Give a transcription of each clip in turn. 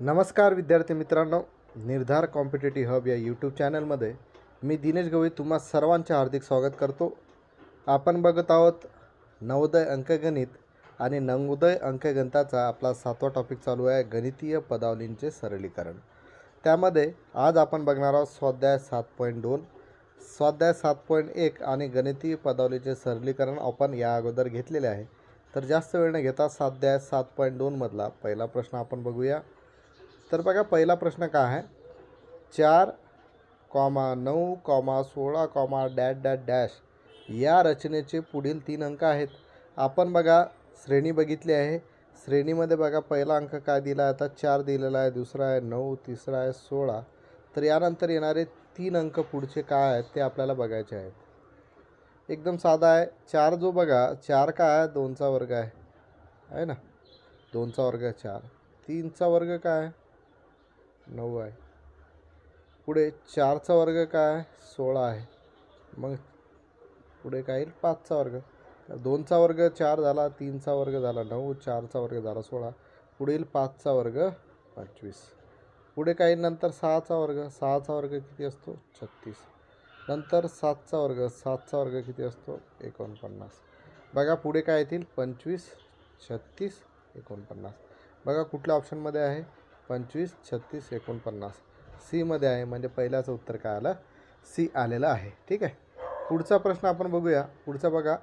नमस्कार विद्यार्थी मित्रांनो निर्धार कॉम्पिटेटिव्ह हब या यूट्यूब चॅनलमध्ये मी दिनेश गवई तुम्हा सर्वांचे हार्दिक स्वागत करतो. आपण बघत आहोत नवोदय अंकगणित आणि नवोदय अंकगणिताचा आपला सातवा टॉपिक चालू आहे गणितीय पदावलींचे सरलीकरण. त्यामध्ये आज आपण बघणार आहोत स्वाध्याय सात पॉईंट दोन स्वाध्याय सात पॉईंट एक आणि गणितीय पदावलीचे सरलीकरण आपण या अगोदर घेतलेले आहे. तर जास्त वेळ न घेता स्वाध्याय सात पॉईंट दोनमधला पहिला प्रश्न आपण बघूया. तर बघा पहिला प्रश्न काय आहे? चार कॉमा नऊ कॉमा सोळा कॉमा डॅट डॅट डॅश या रचनेचे पुढील तीन अंक आहेत. आपण बघा श्रेणी बघितली आहे. श्रेणीमध्ये बघा पहिला अंक काय दिला आहे? आता चार दिलेला आहे दुसरा आहे नऊ तिसरा आहे सोळा. तर यानंतर येणारे तीन अंक पुढचे काय आहेत ते आपल्याला बघायचे आहेत. एकदम साधा आहे. चार जो बघा चार काय आहे? दोनचा वर्ग आहे. आहे ना? दोनचा वर्ग आहे चार. तीनचा वर्ग काय आहे? नऊ आहे. पुढे चारचा वर्ग काय? आहे सोळा आहे. मग पुढे काय येईल? पाचचा वर्ग. दोनचा वर्ग चार झाला तीनचा वर्ग झाला नऊ चारचा वर्ग झाला सोळा. पुढील पाचचा वर्ग पंचवीस. पुढे काही नंतर सहाचा वर्ग. सहाचा वर्ग किती असतो? छत्तीस. नंतर सातचा वर्ग. सातचा वर्ग किती असतो? एकोणपन्नास. बघा पुढे काय येतील? पंचवीस छत्तीस एकोणपन्नास. बघा कुठल्या ऑप्शनमध्ये आहे. पंचवीस छत्तीस एकोणपन्नास. सीमध्ये आहे म्हणजे पहिल्याचं उत्तर काय आलं? सी आलेलं आहे. ठीक आहे? पुढचा प्रश्न आपण बघूया. पुढचा बघा.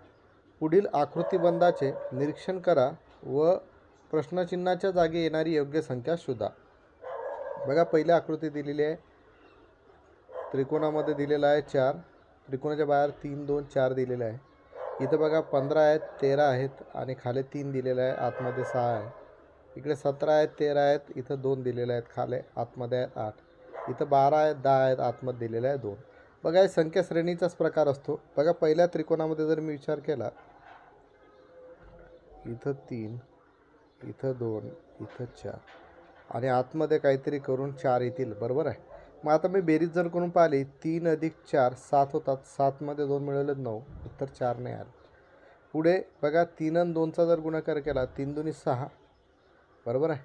पुढील आकृतीबंधाचे निरीक्षण करा व प्रश्नचिन्हाच्या जागी येणारी योग्य संख्या शोधा. बघा पहिली आकृती दिलेली आहे. त्रिकोणामध्ये दिलेला आहे चार. त्रिकोणाच्या बाहेर तीन दोन चार दिलेले आहे. इथं बघा पंधरा आहेत तेरा आहेत आणि खाली तीन दिलेलं आहे. आतमध्ये सहा आहे. इकडे सतरा आहेत तेरा आहेत इथं दोन दिलेले आहेत खाले आतमध्ये आहेत आठ. इथं बारा आहेत दहा आहेत आतमध्ये दिलेले आहे दोन. बघा हे संख्या श्रेणीचाच प्रकार असतो. बघा पहिल्या त्रिकोणामध्ये जर मी विचार केला इथं तीन इथं दोन इथं चार. आणि आतमध्ये काहीतरी करून चार येतील बरोबर आहे? मग आता मी बेरीज जर करून पाहिली तीन अधिक चार सात होतात. सातमध्ये दोन मिळवले नऊ उत्तर चार नाही आलं. पुढे बघा तीन आणि दोनचा जर गुणाकार केला तीन दोन्ही सहा बरोबर आहे.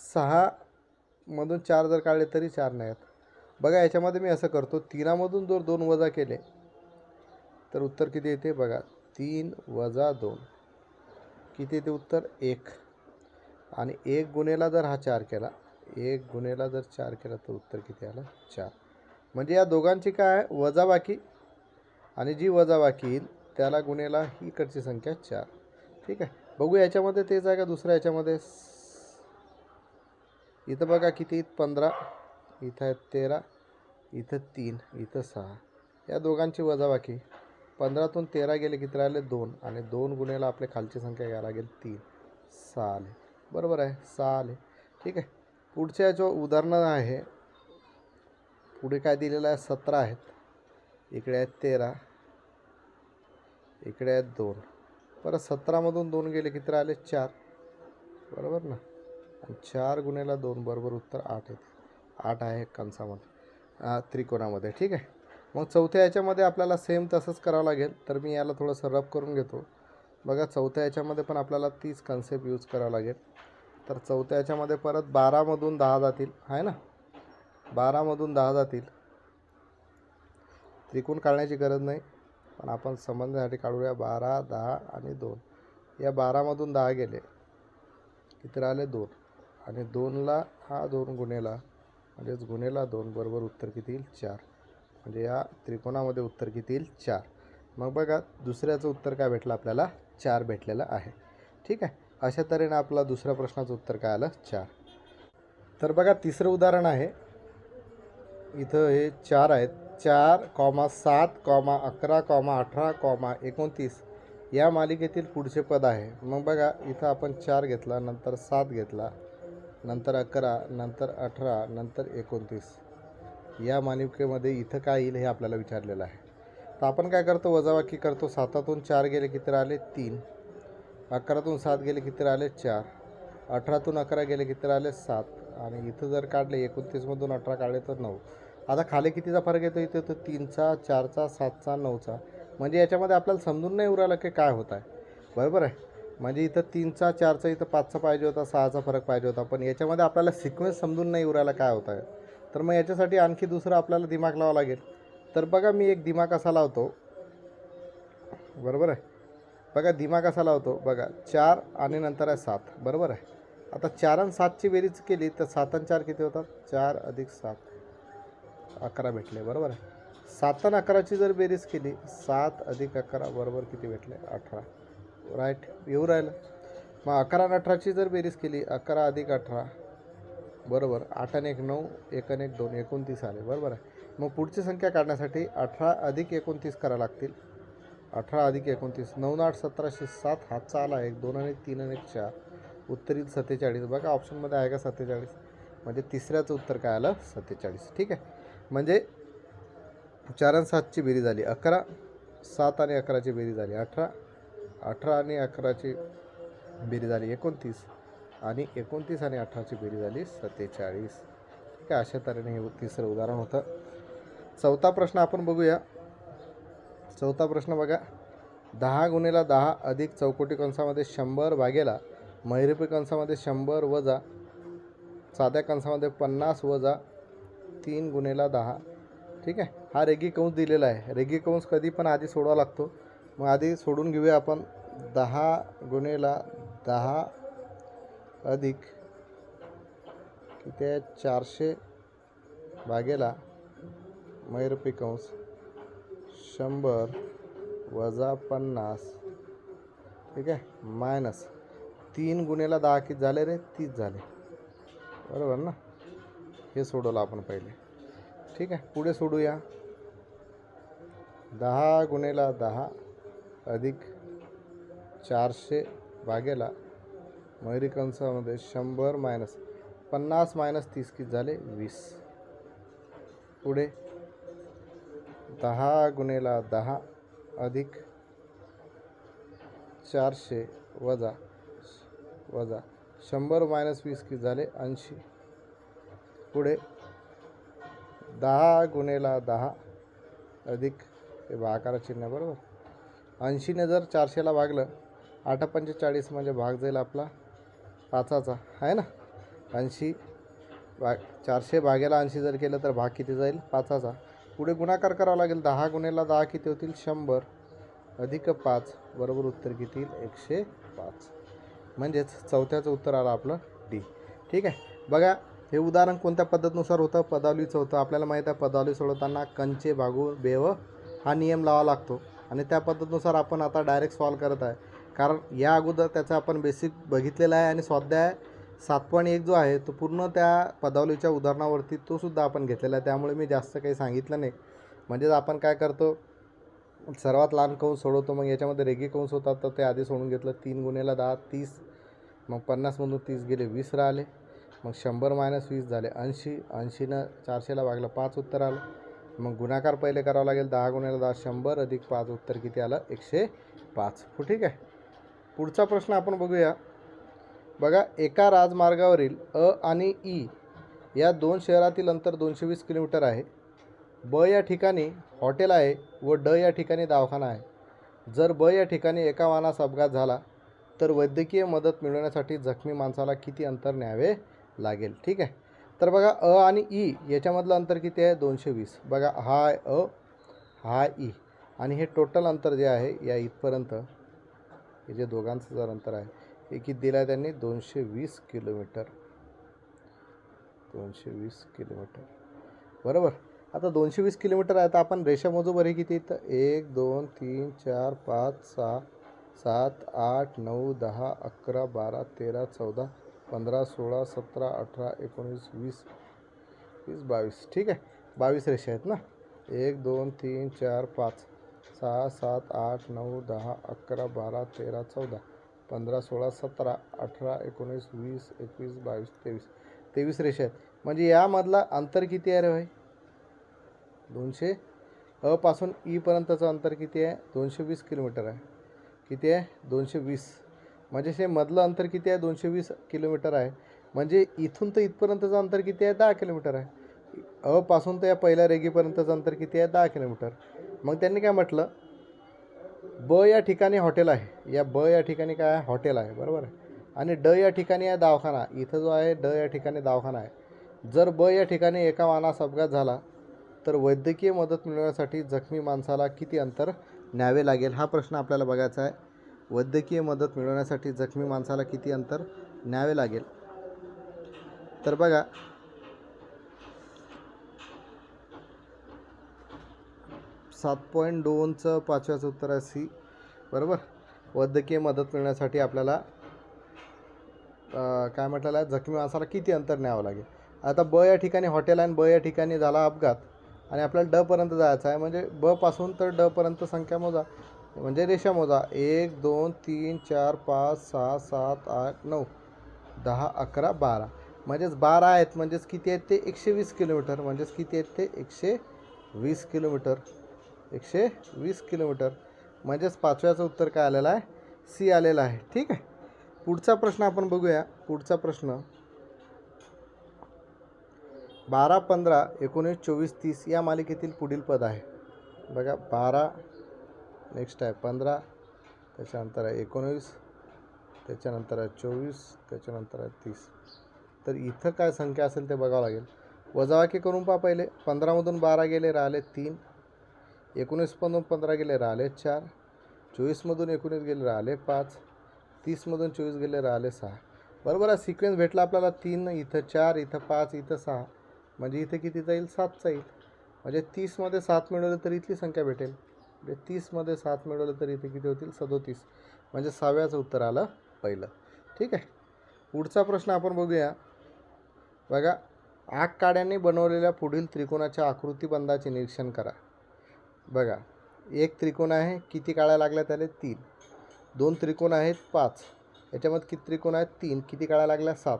सहामधून चार जर काढले तरी चार नाही आहेत. बघा याच्यामध्ये मी असं करतो तीनामधून जर दोन वजा केले तर उत्तर किती येते बघा तीन वजा दोन. किती येते उत्तर? एक. आणि एक गुन्हेला जर हा चार केला एक गुन्हेला जर चार केला तर उत्तर किती आलं? चार. म्हणजे या दोघांची काय आहे? वजाबाकी आणि जी वजाबाकी येईल त्याला गुन्हेला ही इकडची संख्या चार. ठीक आहे? बघू याच्यामध्ये तेच आहे का दुसऱ्या याच्यामध्ये? इथं बघा किती पंधरा. इथं आहेत तेरा. इथं तीन. इथं सहा. या दोघांची वजाबाकी. पंधरातून तेरा गेले किती राहिले दोन. आणि दोन गुन्ह्याला आपल्या खालची संख्या घ्यायला लागेल तीन. सहा आले बरोबर आहे. सहा आले ठीक आहे. पुढच्या जो उदाहरणं आहे पुढे काय दिलेलं आहे? सतरा आहेत. इकडे आहेत तेरा. इकडे आहेत दोन. परत सतरामधून दोन गेले किती राहिले चार. बरोबर ना? चार गुन्ह्याला दोन बरोबर उत्तर आठ येते. आठ आहे कंसामध्ये त्रिकोणामध्ये ठीक आहे? मग चौथ्या याच्यामध्ये आपल्याला सेम तसंच करावं लागेल. तर मी याला थोडंसं रब करून घेतो. बघा चौथ्या याच्यामध्ये पण आपल्याला तीच कन्सेप्ट यूज करावं लागेल. तर चौथ्या याच्यामध्ये परत बारामधून दहा जातील. आहे ना? बारामधून दहा जातील. त्रिकोण काढण्याची गरज नाही. पण आपण संबंधासाठी काढूया. बारा दहा आणि दोन. या बारामधून दहा गेले. किती राहिले दोन. आणि दोनला हा दोन गुन्हेला म्हणजेच गुन्हेला दोन बरोबर उत्तर किती येईल? चार. म्हणजे या त्रिकोणामध्ये उत्तर किती येईल? चार. मग बघा दुसऱ्याचं उत्तर काय भेटलं आपल्याला? चार भेटलेलं आहे. ठीक आहे? अशा तऱ्हेनं आपला दुसऱ्या प्रश्नाचं उत्तर काय आलं? चार. तर बघा तिसरं उदाहरण आहे. इथं हे चार आहेत. चार कॉमा सात कॉमा अकरा कॉमा अठरा कॉमा एकोणतीस या मालिकेतील पुढचे पद आहे. मग बघा इथं आपण चार घेतला नंतर सात घेतला. नंतर अकरा नंतर अठरा नंतर एकोणतीस. या मालिकेमध्ये इथं काय येईल हे आपल्याला विचारलेलं आहे. तर आपण काय करतो? वजावाकी करतो. सातातून चार गेले किती राहिले तीन. अकरातून सात गेले किती राहिले चार. अठरातून अकरा गेले किती राहिले सात. आणि इथं जर काढले एकोणतीसमधून अठरा काढले तर नऊ. आता खाली कितीचा फरक येतो? इथे तो तीनचा चारचा सातचा नऊचा. म्हणजे याच्यामध्ये आपल्याला समजून नाही उरालं की काय होत आहे. बरोबर आहे? म्हणजे इथं तीनचा चारचा इथं पाचचा पाहिजे होता सहाचा फरक पाहिजे होता. पण याच्यामध्ये आपल्याला सिक्वेन्स समजून नाही उरायला काय होत आहे. तर मग याच्यासाठी आणखी दुसरं आपल्याला दिमाग लावावं लागेल. तर बघा मी एक दिमाग असा लावतो. बरोबर आहे? बघा दिमाग असा लावतो. बघा चार आणि नंतर आहे सात. बरोबर आहे? आता चार आणि सातची बेरीज केली तर सात आणि चार किती होतात? चार अधिक सात. अकरा भेटले. बरोबर आहे? सात आणि अकराची जर बेरीज केली सात अधिक अकरा बरोबर किती भेटले? अठरा. राईट येऊ राहिलं. मग अकरा आणि अठराची जर बेरीज केली अकरा अधिक अठरा बरोबर. आठ आणि एक नऊ एक आणि एक दोन एकोणतीस आले बरोबर आहे. मग पुढची संख्या काढण्यासाठी अठरा अधिक एकोणतीस करावं लागतील. अठरा अधिक एकोणतीस नऊ आठ सतराशे सात हातचा आला एक दोन आणि तीन आणि एक चार. उत्तरील सत्तेचाळीस. बघा ऑप्शनमध्ये आहे का सत्तेचाळीस? म्हणजे तिसऱ्याचं उत्तर काय आलं? सत्तेचाळीस. ठीक आहे. म्हणजे चार आणि सातची बेरी झाली अकरा सात आणि अकराची बेरी झाली अठरा अठरा आणि अकराची बेरी झाली एकोणतीस आणि एकोणतीस आणि अठराची बेरी झाली सत्तेचाळीस. ठीक आहे अशा तऱ्हेने हे तिसरं उदाहरण होतं. चौथा प्रश्न आपण बघूया. चौथा प्रश्न बघा. दहा गुणेला दहा अधिक चौकोटी कंसामध्ये शंभर भागेला मैरुपी कंसामध्ये शंभर वजा साध्या कंसामध्ये पन्नास वजा तीन गुणेला दहा. ठीक आहे हा रेगी कंस दिलेला आहे. रेगी कंस कधी पण आधी सोडावा लागतो. मग आधी सोडून घेऊया आपण. दहा गुणेला दहा अधिक किती आहे? चारशे भागेला मैरपी कंस शंभर वजा पन्नास. ठीक आहे? मायनस. तीन गुणेला दहा किती झाले रे? तीस झाले. बरोबर ना? हे सोडवलं आपण पहिले. ठीक आहे? पुढे सोडूया. दहा गुणेला दहा अधिक चारशे भागेला मयुरी कंसामध्ये शंभर मायनस पन्नास मायनस तीस किती झाले? वीस. पुढे दहा गुणेला दहा अधिक चारशे वजा वजा शंभर मायनस वीस किती झाले? ऐंशी. पुढे दहा गुणेला दहा अधिक हे भागाकार चिन्ह बरोबर? ऐंशीने जर चारशेला भागलं. आठ पंचेचाळीस म्हणजे भाग जाईल आपला. पाचाचा आहे ना? ऐंशी भाग चारशे भागेला ऐंशी जर केलं तर भाग किती जाईल? पाचाचा. पुढे गुणाकार करावा लागेल. दहा गुणेला दहा किती होतील? शंभर. अधिक पाच बरोबर उत्तर किती येईल? एकशे पाच. म्हणजेच चौथ्याचं उत्तर आलं आपलं डी. ठीक आहे? बघा हे उदाहरण कोणत्या पद्धतीनुसार होतं? पदावलीचं होतं. आपल्याला माहीत आहे पदावली सोडवताना कंचे भागू बेव हा नियम लावा लागतो. आणि त्या पद्धतीनुसार आपण आता डायरेक्ट सॉल्व करत आहे. कारण या अगोदर त्याचा आपण बेसिक बघितलेला आहे आणि स्वाध्याय सात पॉईंट एक जो आहे तो पूर्ण त्या पदावलीच्या उदाहरणावरती तो सुद्धा आपण घेतलेला आहे. त्यामुळे मी जास्त काही सांगितलं नाही. म्हणजेच आपण काय करतो सर्वात लहान कंस सोडवतो मग याच्यामध्ये रेगी कंस होतात तर ते आधी सोडून घेतलं. तीन गुन्हेला दहा तीस. मग पन्नासमधून तीस गेले वीस राहिले. मग शंभर मायनस वीस झाले ऐंशी. ऐंशीनं चारशेला भागलं पाच उत्तर आलं. मग गुणाकार पहिले करावं लागेल दहा गुणाला दहा शंभर अधिक पाच उत्तर किती आलं? एकशे पाच. हो ठीक आहे. पुढचा प्रश्न आपण बघूया. बघा एका राजमार्गावरील अ आणि ई या दोन शहरातील अंतर दोनशे वीस किलोमीटर आहे. ब या ठिकाणी हॉटेल आहे व ड या ठिकाणी दवाखाना आहे. जर ब या ठिकाणी एका वाहनास अपघात झाला तर वैद्यकीय मदत मिळवण्यासाठी जखमी माणसाला किती अंतर न्यावे लागेल? ठीक आहे. तर बघा अ आणि ई याच्यामधलं अंतर किती आहे? दोनशे वीस बघा हा अ हा ई. आणि हे टोटल अंतर जे आहे या इथपर्यंत हे जे दोघांचं जर अंतर आहे हे किती दिलं आहे त्यांनी? दोनशे वीस किलोमीटर. दोनशे वीस किलोमीटर. बरोबर? आता दोनशे वीस किलोमीटर आहे तर आपण रेषा मोजूबर हे किती तर एक दोन तीन चार पाच सहा सात आठ नऊ दहा अकरा बारा तेरा चौदा पंधरा सोळा सतरा अठरा एकोणीस वीस वीस बावीस. ठीक आहे? बावीस रेषा आहेत ना? एक दोन तीन चार पाच सहा सात आठ नऊ दहा अकरा बारा तेरा चौदा. पंधरा सोळा सतरा अठरा एकोणीस वीस एकवीस बावीस तेवीस. तेवीस रेषा आहेत. म्हणजे यामधला अंतर किती आहे रे भाई? दोनशे? अपासून ईपर्यंतचं अंतर किती आहे? दोनशे वीस किलोमीटर आहे. किती आहे? दोनशे वीस. म्हणजे हे मधलं अंतर किती आहे? दोनशे वीस किलोमीटर आहे. म्हणजे इथून तर इथपर्यंतचं अंतर किती आहे? दहा किलोमीटर आहे. अपासून तर या पहिल्या रेगीपर्यंतचं अंतर किती आहे? दहा किलोमीटर. मग त्यांनी काय म्हटलं? ब या ठिकाणी हॉटेल आहे. या ब या ठिकाणी काय? आहे हॉटेल आहे. बरोबर आहे. आणि ड या ठिकाणी आहे दवाखाना. इथं जो आहे ड या ठिकाणी दवाखाना आहे. जर ब या ठिकाणी एका वाहनास अपघात झाला तर वैद्यकीय मदत मिळवण्यासाठी जखमी माणसाला किती अंतर न्यावे लागेल? हा प्रश्न आपल्याला बघायचा आहे. वैद्यकीय मदत मिळवण्यासाठी जखमी माणसाला किती अंतर न्यावे लागेल? तर बघा सात पॉईंट दोनचं पाचव्याचं उत्तर आहे सी. बरोबर? वैद्यकीय मदत मिळण्यासाठी आपल्याला काय म्हटलेलं आहे? जखमी माणसाला किती अंतर न्यावं लागेल? आता ब या ठिकाणी हॉटेल आहे आणि ब या ठिकाणी झाला अपघात आणि आपल्याला डपर्यंत जायचं आहे. म्हणजे बपासून तर डपर्यंत संख्या मोजा. म्हणजे रेषा मोजा एक दोन तीन चार पाच सहा सात आठ नऊ दहा अकरा बारा. म्हणजेच बारा आहेत. म्हणजेच किती आहेत ते? एकशे वीस किलोमीटर. म्हणजेच किती आहेत ते? एकशे वीस किलोमीटर. एकशे वीस किलोमीटर. म्हणजेच पाचव्याचं उत्तर काय आलेलं आहे? सी आलेलं आहे. ठीक आहे? पुढचा प्रश्न आपण बघूया. पुढचा प्रश्न. बारा पंधरा एकोणीस चोवीस तीस या मालिकेतील पुढील पद आहे. बघा बारा नेक्स्ट आहे पंधरा त्याच्यानंतर आहे एकोणीस त्याच्यानंतर आहे चोवीस त्याच्यानंतर आहे तीस. तर इथं काय संख्या असेल ते बघावं लागेल. वजावाकी करून पहा पहिले. पंधरामधून बारा गेले राहिले तीन. एकोणीसमधून पंधरा गेले राहिले चार. चोवीसमधून एकोणीस गेले राहिले पाच. तीसमधून चोवीस गेले राहिले सहा. बरोबर आहे सिक्वेन्स भेटला आपल्याला तीन इथं चार इथं पाच इथं सहा. म्हणजे इथं किती जाईल सात जाईल म्हणजे तीसमध्ये सात मिळवलं तर इथली संख्या भेटेल. म्हणजे तीसमध्ये सात मिळवलं तर इथे किती होतील? सदोतीस. म्हणजे सहाव्याचं उत्तर आलं पहिलं. ठीक आहे? पुढचा प्रश्न आपण बघूया. बघा आग काड्याने बनवलेल्या पुढील त्रिकोणाच्या आकृतीबंधाचे निरीक्षण करा. बघा एक त्रिकोण आहे किती काळ्या लागल्या त्याला? तीन. दोन त्रिकोण आहेत पाच. याच्यामध्ये किती त्रिकोण आहेत? तीन. किती काळ्या लागल्या? सात.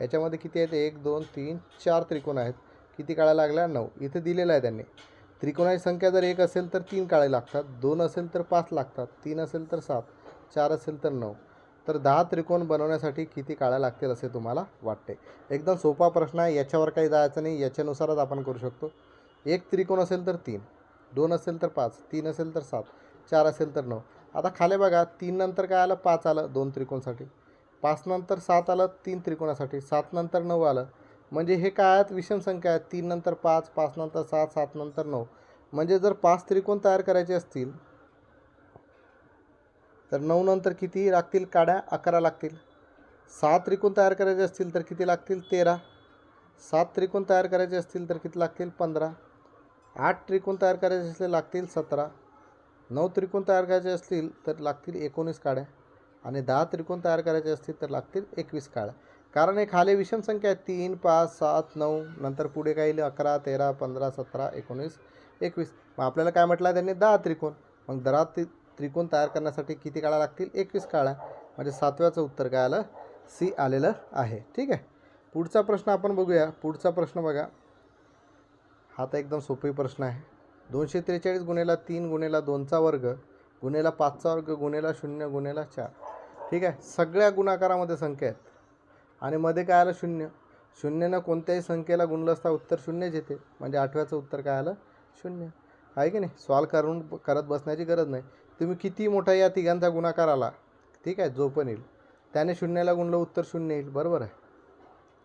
याच्यामध्ये किती आहेत? एक दोन तीन चार त्रिकोण आहेत. किती काळ्या लागल्या? नऊ. इथे दिलेलं आहे त्यांनी. त्रिकोणाची संख्या जर एक असेल तर तीन काळे लागतात दोन असेल तर पाच लागतात तीन असेल तर सात चार असेल तर नऊ. तर दहा त्रिकोण बनवण्यासाठी किती काळ्या लागतील असे तुम्हाला वाटते? एकदम सोपा प्रश्न आहे याच्यावर काही जायचं नाही याच्यानुसारच आपण करू शकतो. एक त्रिकोण असेल तर तीन दोन असेल तर पाच तीन असेल तर सात चार असेल तर नऊ. आता खाली बघा तीन नंतर काय आलं? पाच आलं दोन त्रिकोणसाठी. पाच नंतर सात आलं तीन त्रिकोणासाठी. सात नंतर नऊ आलं म्हणजे हे काय आहेत विषम संख्या आहेत. तीन नंतर पाच पाच नंतर सात सात नंतर नऊ. म्हणजे जर पाच त्रिकोण तयार करायचे असतील तर नऊ नंतर किती लागतील? काड्या अकरा लागतील. सात त्रिकोण तयार करायचे असतील तर किती लागतील? तेरा. सात त्रिकोण तयार करायचे असतील तर किती लागतील? पंधरा. आठ त्रिकोण तयार करायचे असले लागतील सतरा. नऊ त्रिकोण तयार करायचे असतील तर लागतील एकोणीस काड्या. आणि दहा त्रिकोण तयार करायचे असतील तर लागतील एकवीस काड्या. कारण हे खाली विषम संख्या आहे. तीन पाच सात नऊ नंतर पुढे काय येईल अकरा तेरा पंधरा सतरा एकोणीस एकवीस. मग आपल्याला काय म्हटलं आहे? त्यांनी दहा त्रिकोण. मग दहा त्रि त्रिकोण तयार करण्यासाठी किती काळा लागतील? एकवीस काळा म्हणजे सातव्याचं उत्तर काय आलं? सी आलेलं आहे. ठीक आहे? पुढचा प्रश्न आपण बघूया. पुढचा प्रश्न बघा. हा तर एकदम सोपी प्रश्न आहे. दोनशे त्रेचाळीस गुन्हेला तीन गुन्हेला दोनचा वर्ग गुन्हेला पाचचा वर्ग गुन्हेला शून्य गुन्हेला चार. ठीक आहे? सगळ्या गुणाकारामध्ये संख्या आहेत. आणि मध्ये काय आलं? शून्य. शून्यनं कोणत्याही संख्येला गुणलं असता उत्तर शून्यच येते म्हणजे आठव्याचं उत्तर काय आलं? शून्य. आहे की नाही? सॉल्व करून करत बसण्याची गरज नाही. तुम्ही किती मोठा या तिघांचा गुणाकार आला? ठीक आहे जो पण येईल. त्याने शून्याला गुणलं उत्तर शून्य येईल. बरोबर आहे.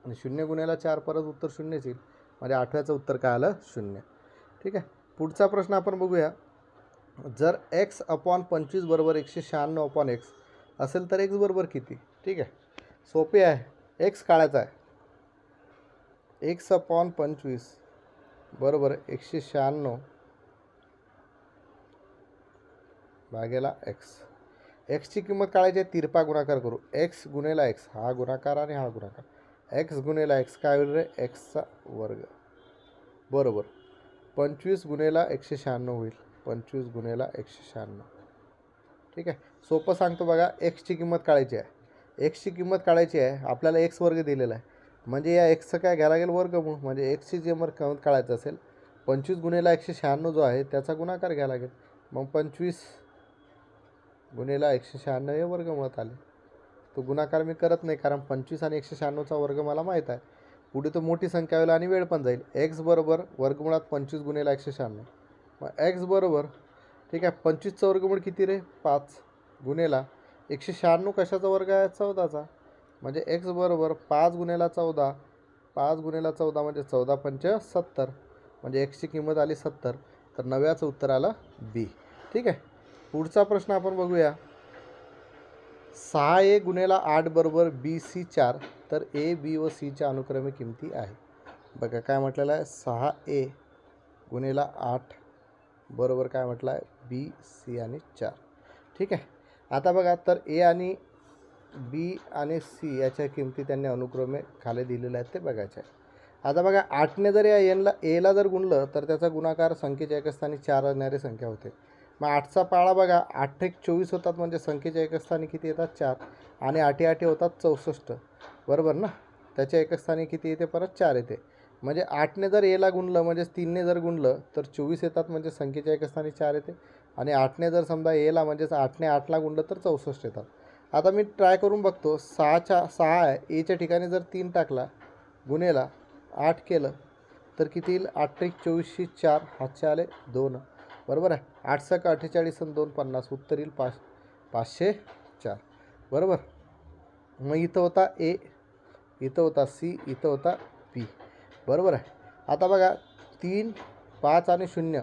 आणि शून्य गुन्ह्याला चार परत उत्तर शून्यच येईल. म्हणजे आठव्याचं उत्तर काय आलं? शून्य. ठीक आहे. पुढचा प्रश्न आपण बघूया. जर एक्स अपॉन पंचवीस बरोबर एकशे शहाण्णव अपॉन एक्स असेल तर एक्स बरोबर किती? ठीक आहे. सोपे आहे. एक्स काढायचा आहे. एक्स अपॉन पंचवीस. बरोबर एकशे शहाण्णव. भागेला एक्स एक्सची किंमत काढायची आहे तिरपा गुणाकार करू. एक्स गुणेला एक्स हा गुणाकार आणि हा गुणाकार. एक्स गुणेला एक्स काय होईल रे? एक्सचा वर्ग. बरोबर. पंचवीस गुणेला एकशे शहाण्णव होईल. पंचवीस गुणेला एकशे शहाण्णव. ठीक आहे? सोपं सांगतो बघा एक्सची किंमत काढायची आहे. एक्सची किंमत काढायची आहे आपल्याला एक्स वर्ग दिलेला आहे. म्हणजे या एक्सचं काय घ्यायला लागेल वर्गमूळ म्हणजे एक्सची जे किंमत किंमत काढायचं असेल पंचवीस गुणेला एकशे शहाण्णव जो आहे त्याचा गुणाकार घ्यायला लागेल. मग पंचवीस गुणेला एकशे शहाण्णव हे वर्गमुळात आले. तो गुणाकार मी करत नाही कारण पंचवीस आणि एकशे शहाण्णवचा वर्ग मला माहीत आहे. पुढे तो मोठी संख्या होईल आणि वेळ पण जाईल. एक्स बरोबर वर्गमुळात पंचवीस गुणेला एकशे शहाण्णव. मग एक्स बरोबर ठीक आहे पंचवीसचा वर्गमूळ किती रे? पाच गुन्हेला एकशे शहाण्णव कशाचा वर्ग आहे? चौदाचा. म्हणजे एक्स बरोबर पाच गुन्हेला चौदा पाच गुन्हेला चौदा म्हणजे चौदा पंच सत्तर. म्हणजे एक्सची किंमत आली सत्तर. तर नव्याचं उत्तर आलं बी. ठीक आहे? पुढचा प्रश्न आपण बघूया. सहा ए गुन्हेला आठ बरोबर बी सी चार. तर ए बी व सीच्या अनुक्रमे किमती आहे. बघा काय म्हटलेलं आहे? सहा ए गुन्हेला आठ बरोबर काय म्हटलं आहे? बी सी आणि चार. ठीक आहे? आता बघा तर ए आणि बी आणि सी याच्या किमती त्यांनी अनुक्रमे खाली दिलेल्या आहेत ते बघायचे आहे आता बघा आठने जर या एनला एला जर गुणलं तर त्याचा गुणाकार संख्येच्या एकस्थानी चार असणारी संख्या होते. मग आठचा पाळा बघा आठ एक चोवीस होतात म्हणजे संख्येच्या एकस्थानी किती येतात? चार. आणि आठी आठी होतात चौसष्ट. बरोबर ना? त्याच्या एकस्थानी किती येते? परत चार येते. म्हणजे आठने जर एला गुणलं म्हणजे तीनने जर गुणलं तर चोवीस येतात म्हणजे संख्येच्या एकस्थानी चार येते. आणि आठने जर समजा एला म्हणजेच आठने आठला गुणलं तर चौसष्ट येतात. आता मी ट्राय करून बघतो सहाच्या सहा आहे एच्या ठिकाणी जर तीन टाकला गुन्हेला आठ केलं तर किती येईल? आठ एक चोवीसशे चार हातचे आले दोन. बरोबर आहे? आठ सक अठ्ठेचाळीस आणि दोन पन्नास. उत्तर येईल पाच पाचशे चार. बरोबर? मग इथं होता ए इथं होता सी इथं होता पी. बरोबर आहे? आता बघा तीन पाच आणि शून्य.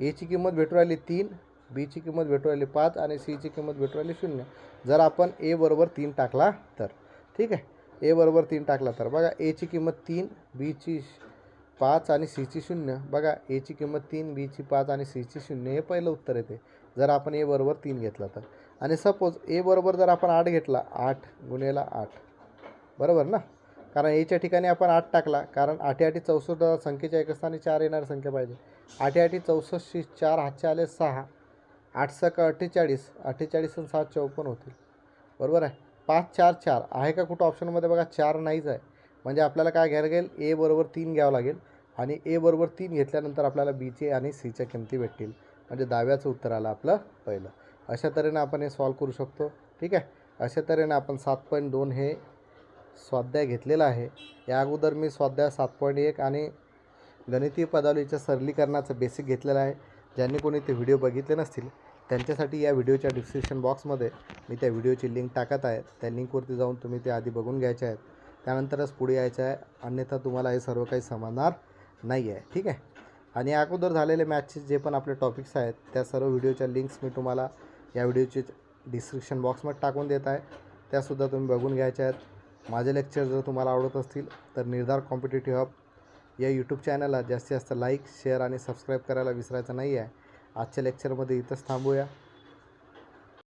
एची किंमत भेटू राहिली तीन बीची किंमत भेटू राहिली पाच आणि सीची किंमत भेटू राहिली शून्य. जर आपण ए बरोबर तीन टाकला तर. ठीक आहे? ए बरोबर तीन टाकला तर. बघा एची किंमत तीन बीची पाच आणि सीची शून्य. बघा एची किंमत तीन बीची पाच आणि सीची शून्य. हे पहिलं उत्तर येते. जर आपण ए बरोबर तीन घेतला तर. आणि सपोज ए बरोबर जर आपण आठ घेतला आठ गुन्हेला आठ. बरोबर ना? कारण एच्या ठिकाणी आपण आठ टाकला. कारण आठी आठी चौसष्ट संख्येच्या एकस्थानी चार येणारी संख्या पाहिजे. आठी आठी चौसष्टशी चार हातचे आले सहा. आठ सका अठ्ठेचाळीस अठ्ठेचाळीस आणि सात चौपन्न होतील. बरोबर आहे? पाच चार चार. आहे का कुठं ऑप्शनमध्ये बघा चार नाहीच आहे. म्हणजे आपल्याला काय घ्यायला लागेल? ए बरोबर तीन घ्यावं लागेल. आणि ए बरोबर तीन घेतल्यानंतर आपल्याला बीचे आणि सीच्या किमती भेटतील. म्हणजे दहाव्याचं उत्तर आलं आपलं पहिलं. अशा तऱ्हेनं आपण हे सॉल्व करू शकतो. ठीक आहे? अशा तऱ्हेनं आपण सात पॉईंट दोन हे स्वाध्याय घेतलेला आहे. या अगोदर मी स्वाध्याय सात पॉईंट एक आणि गणितीय पदावलीच्या सरलीकरणाचं बेसिक घेतलेलं आहे. ज्यांनी कोणी ते व्हिडिओ बघितले नसतील त्यांच्यासाठी या व्हिडिओच्या डिस्क्रिप्शन बॉक्समध्ये मी त्या व्हिडिओची लिंक टाकत आहे. त्या लिंकवरती जाऊन तुम्ही ते आधी बघून घ्यायचे आहेत. त्यानंतरच पुढे यायचं आहे अन्यथा तुम्हाला हे सर्व काही समजणार नाही आहे. ठीक आहे? आणि या अगोदर झालेले मॅचचे जे पण आपले टॉपिक्स आहेत त्या सर्व व्हिडिओच्या लिंक्स मी तुम्हाला या व्हिडिओचे डिस्क्रिप्शन बॉक्समध्ये टाकून देत आहे. त्यासुद्धा तुम्ही बघून घ्यायच्या आहेत. माझे लेक्चर जर तुम्हाला आवडत असतील तर निर्धार कॉम्पिटेटिव्ह हब या यूट्यूब चॅनलला जास्तीत जास्त लाईक शेअर आणि सबस्क्राईब करायला विसरायचं नाही आहे आजच्या लेक्चरमध्ये इथंच थांबूया.